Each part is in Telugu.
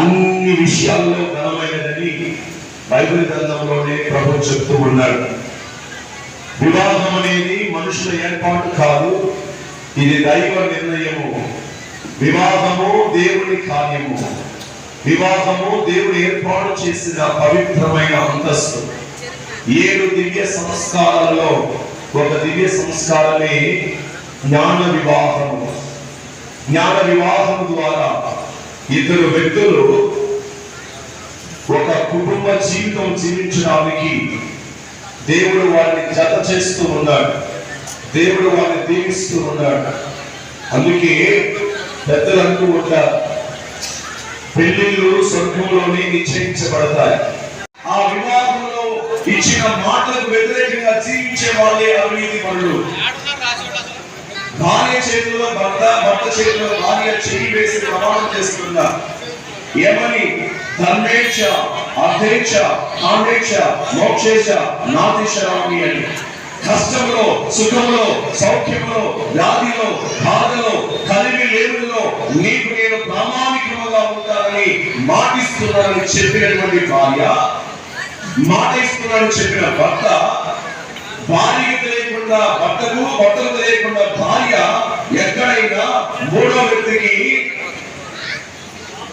అన్ని విషయాల్లో ఘనమైనదని బైబిల్ గ్రంథంలోనే ప్రభు చెప్తూ ఉన్నాడు వివాహం అనేది మనుషుల ఏర్పాటు కాదు ఇది దైవ నిర్ణయము. వివాహము దేవుని కార్యము. వివాహము దేవుడు ఏర్పాటు చేసిన పవిత్రమైన అంతస్తు. ఏడు దివ్య సంస్కారాలలో ఒక దివ్య సంస్కారమే జ్ఞాన వివాహము. జ్ఞాన వివాహము ద్వారా ఇద్దరు వ్యక్తులు ఒక కుటుంబ జీవితం జీవించడానికి దేవుడు వారిని జత చేస్తూ ఉన్నాడు. దేవుడు వారిని దీవిస్తూ ఉన్నాడు. అందుకే పెద్దలు అంటూ ఉంటారు పెళ్ళిళ్ళు స్వర్గంలోనే నిశ్చయించబడతాయి. ఆ వివాహంలో ఇచ్చిన మాటలకు వ్యతిరేకంగా జీవించే వాళ్ళే అవినీతి పనులు భార్య చేతిలో భర్త భర్త చేతిలో భార్య చేయి వేసి ప్రమాణం చేస్తుందా ఏమని? ధర్మేక్ష అర్థేక్ష కాండేక్ష మోక్షేక్ష నాతిశరామి అని. కష్టంలో సుఖంలో సౌఖ్యంలో వ్యాధిలో బాధలో కలిగి లేవులో నీకు నేను ప్రామాణికముగా ఉంటానని మాటిస్తున్నానని చెప్పినటువంటి భార్య మాట ఇస్తున్నానని చెప్పిన భర్త భార్యకి తెలియకుండా భర్తకు భర్తకు తెలియకుండా భార్య ఎక్కడైనా మూడో వ్యక్తికి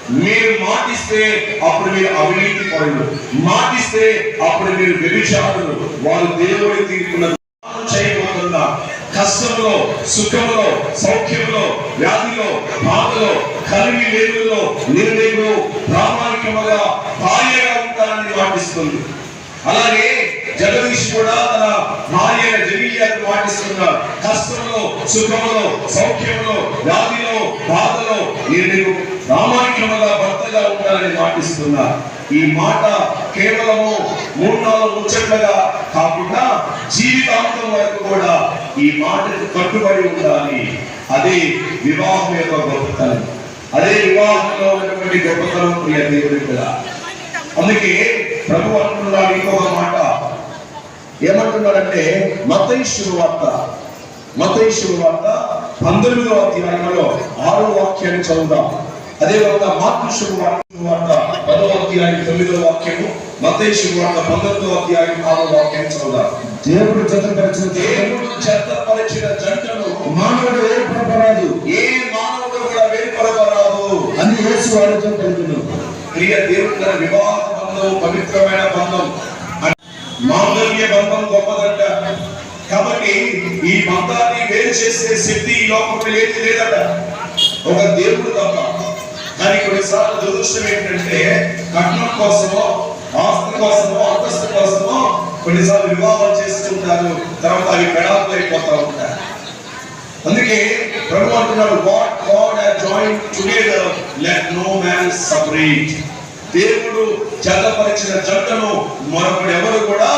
మీరు మాటిస్తే అప్పుడు మీరు అవినీతి పరులు. మాటిస్తే అప్పుడు మీరు వ్యభిచారులు. వారు దేవుడి తీర్పున చేయబోతున్నా కష్టంలో సుఖంలో సౌఖ్యంలో వ్యాధిలో బాధలో కలిమి లేదులో నిర్ణయంలో ప్రామాణికముగా భార్యగా ఉంటానని మాటిస్తుంది. అలాగే జగదీష్ కూడా తన భార్య జనీయాకు మాటిస్తున్నాడు కష్టంలో సుఖంలో సౌఖ్యంలో వ్యాధిలో బాధలో నేను ప్రామాణికముగా భర్తగా ఉండాలని పాటిస్తున్నా ఈ మాట కేవలము మూడు నాలుగు ముచ్చట్లుగా కాకుండా జీవితాంతం వరకు కూడా ఈ మాటకు కట్టుబడి ఉండాలి. అదే వివాహం యొక్క గొప్పతనం. అదే వివాహంలో ఉన్నటువంటి గొప్పతనం ప్రియ దేవుడి అందుకే ప్రభు అంటున్నాడు ఇంకొక మాట. ఏమంటున్నాడంటే మతైశ్వరు వార్త మతైశ్వరు వార్త పంతొమ్మిదవ అధ్యాయంలో ఆరో వాక్యాన్ని చదువుదాం. అదేవిధంగా మార్పుషుడు వార్త పదవ అధ్యాయం తొమ్మిదవ వాక్యము మతైశ్వరు వార్త పంతొమ్మిదవ అధ్యాయం ఆరో వాక్యాన్ని చదువుదాం. దేవుడు జతపరిచిన దేవుడు చెత్తపరిచిన జంటను మానవుడు ఏర్పడరాదు ఏ మానవుడు కూడా వేరుపడరాదు అని యేసు వారితో పలుకును ప్రియ దేవుడి వివాహ బంధం పవిత్రమైన బంధం మామూలుగా బంధం గొప్పదంట. కాబట్టి ఈ బంధాన్ని వేరు చేసే శక్తి ఈ లోకంలో ఏది లేదట. ఒక దేవుడు తప్ప. కానీ కొన్నిసార్లు దురదృష్టం ఏంటంటే కట్నం కోసమో ఆస్తి కోసమో అంతస్తు కోసమో కొన్నిసార్లు వివాహాలు చేసుకుంటారు తర్వాత అవి పెడాకులు అయిపోతా ఉంటారు అందుకే ప్రభు అంటున్నాడు what God has joined together let no man separate దేవుడు జతపరిచిన జంటను మరొకడు ఎవరు కూడా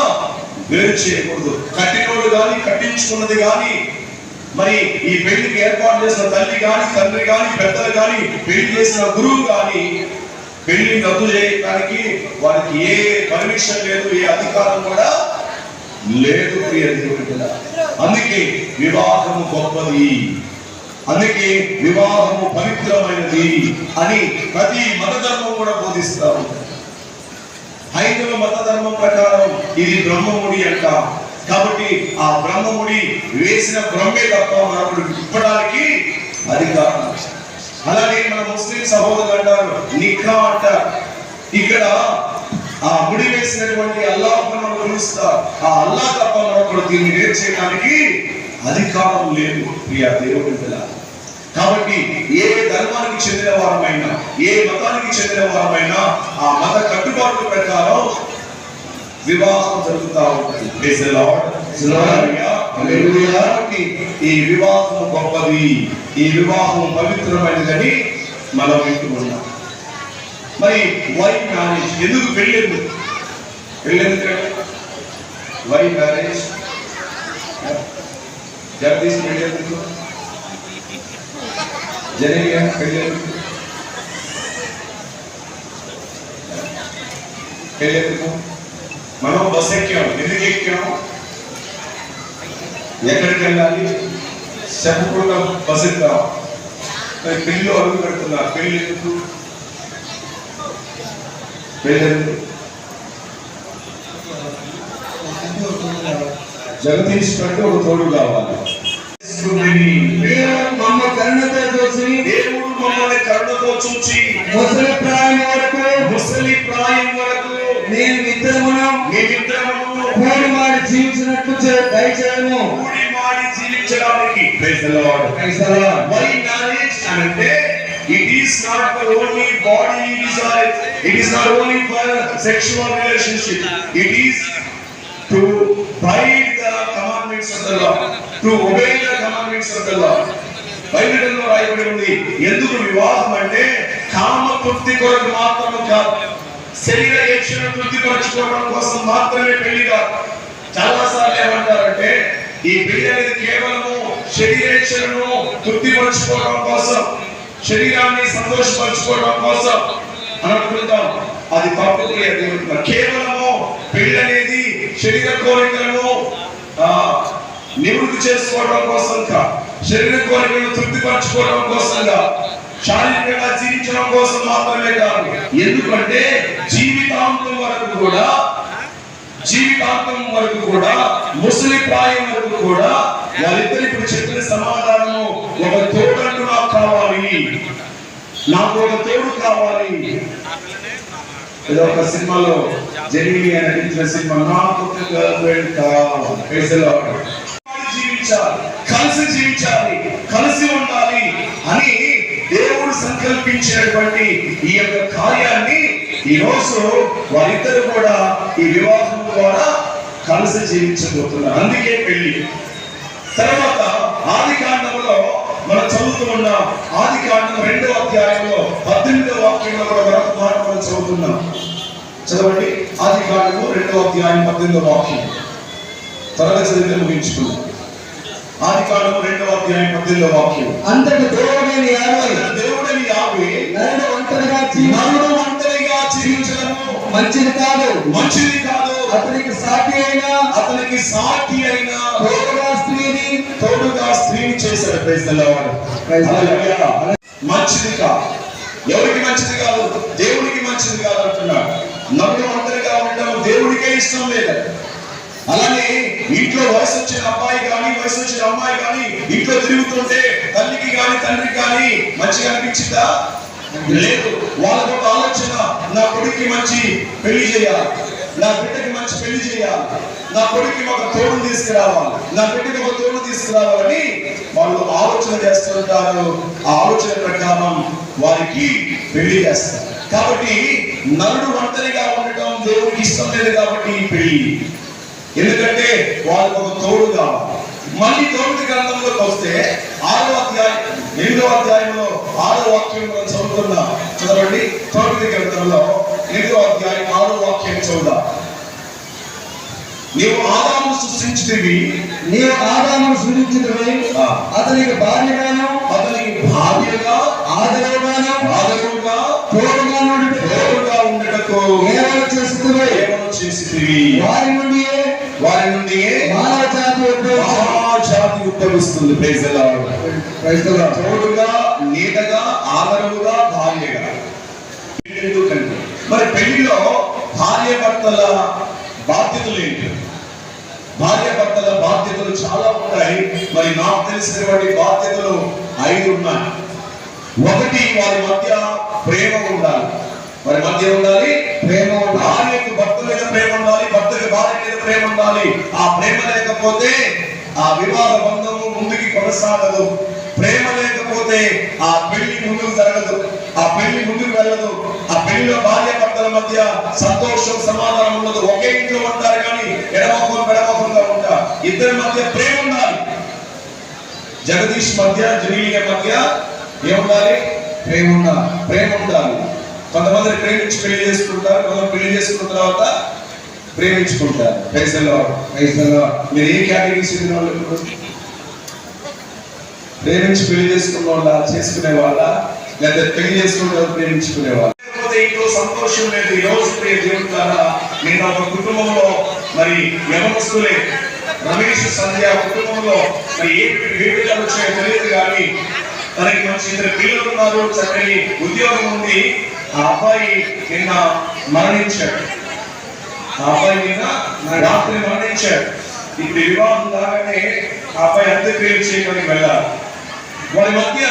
వేరు చేయకూడదు. కట్టినోడు కానీ కట్టించుకున్నది కానీ మరి ఈ పెళ్ళికి ఏర్పాటు చేసిన తల్లి కానీ తండ్రి కానీ పెద్దలు కానీ పెళ్ళి చేసిన గురువు కానీ పెళ్ళి రద్దు చేయడానికి వారికి ఏ పర్మిషన్ లేదు ఏ అధికారం కూడా లేదు అందుకే వివాహము గొప్పది. అందుకే వివాహము పవిత్రమైనది అని ప్రతి మత ధర్మం కూడా బోధిస్తారు హైందవ మత ధర్మం ప్రకారం ఇది బ్రహ్మముడి అంట. కాబట్టి ఆ బ్రహ్మముడి వేసిన బ్రహ్మే తప్ప మనకు ఇప్పడానికి అధికారం. అలాగే మన ముస్లిం సహోదరులు అంటారు నిఖా అంటారు ఇక్కడ ఆ ముడి వేసినటువంటి అల్లాహ్ మనం పిలుస్తారు ఆ అల్లా తప్ప మనకు దీన్ని వేరు చేయడానికి అధికారం లేదు ప్రియ దేవుడి పిల్ల కాబట్టి ఏ ధర్మానికి చెందిన వారమైనా ఏ మతానికి చెందిన వారమైనా ఆ మత కట్టుబాట్ల ప్రకారం వివాహం జరుగుతా ఉంటుంది. కాబట్టి ఈ వివాహం గొప్పది ఈ వివాహం పవిత్రమైనదని మనం వింటూ ఉన్నాం. మరి వై మ్యారేజ్ ఎందుకు పెళ్ళింది పెళ్ళెందుకు వై మ్యారేజ్ జగదీష్ పెళ్ళెందుకు జననియా పెళ్ళెందుకు పెళ్ళెందుకు మనం బస్ ఎక్కాం ఎందుకు ఎక్కాం ఎక్కడికి వెళ్ళాలి చెప్పకుండా బస్ ఎక్కాం మరి పెళ్ళి అడుగు పెడుతున్నారు పెళ్ళి ఎందుకు పేరు జగదీష్ కంటే ఒక తోడు కావాలి దేవుడు మమ్మ కరుణతో చూసి దేవుడు మమ్మల్ని కరుణతో చూచి ముసలి ప్రాయం వరకు ముసలి ప్రాయం వరకు నేను ఇద్దరమును మేమిద్దరము కూడి మాడి జీవించినట్లు దయచేయము కూడి మాడి జీవించడానికి Praise the Lord. క్రైస్తవ Why marriage అంటే it is not for only body desire it is not only for sexual relationship it is to abide the commandments of the Lord to obey the commandments బైబిల్లో రాయబడి ఉంది. ఎందుకు వివాహం అంటే కామ తృప్తి కొరకు మాత్రము కాదు. శరీర ఏక్షణ తృప్తిపరచుకోవడం కోసం మాత్రమే పెళ్ళి కాదు. చాలా సార్లు ఏమంటారంటే ఈ పెళ్ళి అనేది కేవలము శరీరేక్షణను తృప్తిపరచుకోవడం కోసం శరీరాన్ని సంతోషపరచుకోవడం కోసం అని అనుకుంటాం. అది తప్పు కేవలము పెళ్ళి అనేది శరీర కోరికలను ఆ, నివృత్తి చేసుకోవడం కోసం శరీర కోరికలను తృప్తిపరచుకోవడం కోసంగా శారీరకంగా జీవించడం కోసం మాత్రమే కాదు ఎందుకంటే జీవితాంతం వరకు కూడా జీవితాంతం వరకు కూడా ముసలి ప్రాయం వరకు కూడా వాళ్ళిద్దరు ఇప్పుడు చెప్పిన సమాధానము ఒక తోడంటూ నాకు కావాలి. నాకు ఒక తోడు కావాలి. ఏదో ఒక సినిమాలో జెనిమి నటించిన సినిమా నాకు గర్ల్ ఫ్రెండ్ కావాలి జీవించాలి కలిసి జీవించాలి కలిసి ఉండాలి అని దేవుడు సంకల్పించినటువంటి ఈ యొక్క కార్యాన్ని ఈ రోజు వారిద్దరు కూడా ఈ వివాహం ద్వారా కలిసి జీవించబోతున్నారు. అందుకే పెళ్ళి తర్వాత ఆది కాండంలో మనం చదువుతూ ఆది కాండం రెండో అధ్యాయంలో పద్దెనిమిదో వాక్యంలో కూడా మరొక మాట మనం చదువుతున్నాం. చదవండి. ఆది కాండము రెండో అధ్యాయం పద్దెనిమిదో వాక్యం. త్వరగా చదివితే ముగించుకున్నాం ఆది కాండము రెండో అధ్యాయం పద్దెనిమిదో వాక్యం అంతటి దేవుడైన యాభై దేవుడని యావే నరుడు ఒంటరిగా నరుడు ఒంటరిగా జీవించడము. మంచిది కాదు. మంచిది కాదు. అతనికి సాటి అయిన అతనికి సాటి అయిన తోడుగా స్త్రీని తోడుగా స్త్రీని చేశాడు. Praise the Lord. Praise the Lord. Hallelujah. మంచిది కాదు. ఎవరికి మంచిది కాదు? దేవుడికి మంచిది కాదు అంటున్నాడు. నన్ను ఒంటరిగా ఉండడం దేవుడికే ఇష్టం లేదు. అలానే ఇంట్లో వయసు వచ్చిన అబ్బాయి కానీ వయసు వచ్చిన అమ్మాయి కానీ ఇంట్లో తిరుగుతుంటే తల్లికి కానీ తండ్రికి కానీ మంచిగా అనిపించిందా? లేదు. వాళ్ళకు ఒక ఆలోచన. నా కొడుక్కి మంచి పెళ్ళి చేయాలి. నా బిడ్డకి మంచి పెళ్ళి చేయాలి. నా కొడుక్కి ఒక తోడు తీసుకురావాలి. నా బిడ్డకి ఒక తోడు తీసుకురావాలని వాళ్ళు ఆలోచన చేస్తుంటారు. ఆ ఆలోచన ప్రకారం వారికి పెళ్ళి చేస్తారు. కాబట్టి నరుడు ఒంటరిగా ఉండటం దేవుడికి ఇష్టం లేదు కాబట్టి పెళ్ళి. ఎందుకంటే వాళ్ళకు ఒక తోడు కావాలి మళ్ళీ తోడు గ్రంథంలోకి వస్తే ఆరో అధ్యాయం ఎనిమిదో అధ్యాయంలో ఆరో వాక్యం మనం చదువుతున్నాం చదవండి. తోడు గ్రంథంలో ఎనిమిదో అధ్యాయం ఆరో వాక్యం చదువుదాం? నీవు ఆదాము సృష్టించితివి. నీవు ఆదామును సృజించినవి ఆ. అతనికి భార్యగాను అతనికి భార్యగా ఆదరవుగాను ఆదరుగా తోడుగా నుండి తోడుగా ఉండటకు కేవలం చేసితివి? వారి నుండి వారి ఉద్భవిస్తుంది ప్రైజ్ ప్రైజ్ తోడుగా నీడగా ఆదరవుగా భార్యగా. ఎందుకంటే మరి పెళ్ళిలో భార్య భర్తల బాధ్యతలు ఏంటి? భార్య భర్తల బాధ్యతలు చాలా ఉంటాయి. మరి నాకు తెలిసినటువంటి బాధ్యతలు ఐదు ఉన్నాయి. ఒకటి వారి మధ్య ప్రేమ ఉండాలి. వారి మధ్య ఉండాలి ప్రేమ భార్యకు భర్త మీద ప్రేమ ఉండాలి భర్తకి భార్య మీద ప్రేమ ఉండాలి. ఆ ప్రేమ లేకపోతే ఆ వివాహ బంధము ముందుకి కొనసాగదు. ప్రేమ లేకపోతే ఆ పెళ్ళి ముందుకు జరగదు. ఆ పెళ్ళి ముందుకు వెళ్ళదు. ఆ పెళ్ళిలో భార్య భర్తల మధ్య సంతోషం సమాధానం ఉండదు. ఒకే ఇంట్లో ఉంటారు కానీ ఎడమొఖం పెడమొఖంగా ఉంటారు. ఇద్దరి మధ్య ప్రేమ ఉండాలి. జగదీష్ మధ్య జనీలియ మధ్య ఏముండాలి? ప్రేమ ఉండాలి. ప్రేమ ఉండాలి. కొంతమంది ప్రేమించి పెళ్ళి చేసుకుంటారు కొంతమంది పెళ్ళి చేసుకున్న తర్వాత ప్రేమించుకుంటారు ప్రైజ్లో Praise మీరు ఏ కేటగిరీ చెందిన వాళ్ళు ప్రేమించి పెళ్ళి చేసుకున్న వాళ్ళ చేసుకునే వాళ్ళ లేదా పెళ్ళి చేసుకున్న వాళ్ళు ప్రేమించుకునే వాళ్ళ లేకపోతే ఇంట్లో సంతోషం లేదు ఈ రోజు ప్రియ దేవుడు ద్వారా నేను ఒక కుటుంబంలో మరి యవనస్తులే రమేష్ సంధ్య కుటుంబంలో మరి ఏ ఏ వచ్చాయో తెలియదు కానీ తనకి మంచి ఇద్దరు పిల్లలు ఉన్నారు చక్కని ఉద్యోగం ఉంది. ఆ అబ్బాయి నిన్న మరణించాడు. ఆ అబ్బాయి నా రాత్రి మరణించాడు. ఇప్పుడు వివాహం కాగానే ఆ అబ్బాయి అంత్యక్రియలు చేయమని వెళ్ళాలి. వారి మధ్య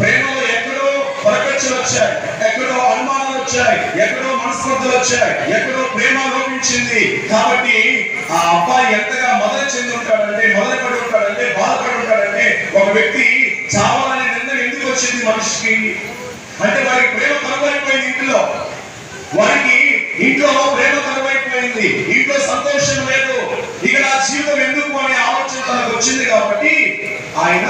ప్రేమలో ఎక్కడో పరకచ్చలు వచ్చాయి. ఎక్కడో అనుమానాలు వచ్చాయి. ఎక్కడో మనస్పర్ధలు వచ్చాయి. ఎక్కడో ప్రేమ లోపించింది. కాబట్టి ఆ అబ్బాయి ఎంతగా మొదలు చెంది ఉంటాడంటే మొదలు పడి ఉంటాడంటే బాధపడి ఉంటాడంటే ఒక వ్యక్తి చావాలనే నిర్ణయం ఎందుకు వచ్చింది మనిషికి? అంటే వారికి ప్రేమ కనబడిపోయింది ఇంట్లో. వారికి ఇంట్లో ప్రేమ కరువైపోయింది ఇంట్లో సంతోషం లేదు. ఇక నా జీవితం ఎందుకు అనే ఆలోచన తనకు వచ్చింది కాబట్టి ఆయన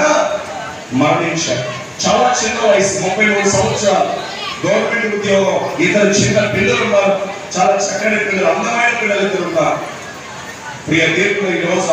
మరణించారు చాలా చిన్న వయసు ముప్పై మూడు సంవత్సరాలు. గవర్నమెంట్ ఉద్యోగం ఇద్దరు చిన్న పిల్లలు ఉన్నారు. చాలా చక్కని పిల్లలు అందమైన పిల్లలు ఇద్దరు ఉన్నారు. ప్రియ తీర్పులు ఈరోజు